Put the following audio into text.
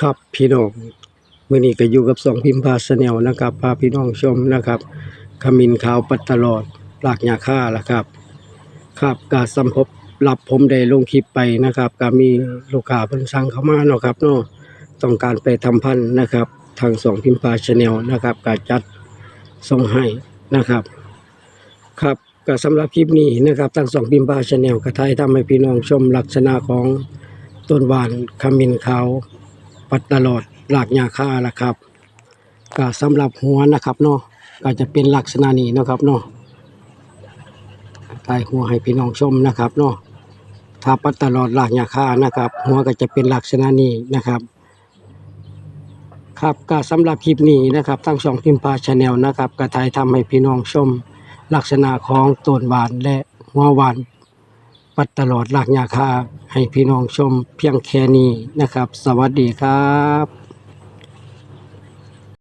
ครับพี่น้องเมื้อนี้ก็อยู่กับสองพิมพ์พาสแนลนะครับพาพี่น้องชมนะครับขมิ้นขาวปัดตลอดรากหญ้าค่าละครับ ครับก็สำพบรับผมได้ลงคลิปไปนะครับก็มีลูกค้าเพิ่นสั่งเข้ามาเนาะครับเนาะต้องการไปทำพันธุ์นะครับ ทางสองพิมพ์พาชแนลนะครับก็จัดส่งให้นะครับ ครับก็สำหรับคลิปนี้นะครับทางสองพิมพ์พาชแนลก็ถ่ายทำให้พี่น้องชมลักษณะของต้นหวานขมิ้นขาว ปัดตลอดรากหญ้าค่าละครับก็สำหรับหัวนะครับเนาะก็จะเป็นลักษณะนี้นะครับเนาะถ่ายหัวให้พี่น้องชมนะครับเนาะถ้าปัดตลอดรากหญ้าค่านะครับ หัวก็จะเป็นลักษณะนี้นะครับครับก็สำหรับคลิปนี้นะครับทั้งสองพิมพ์พาชาแนลนะครับก็ถ่ายทำให้พี่น้องชม ลักษณะของต้นหวานและหัวหวาน ปัดตลอดรากยาคาให้พี่น้องชมเพียงแค่นี้นะครับ สวัสดีครับ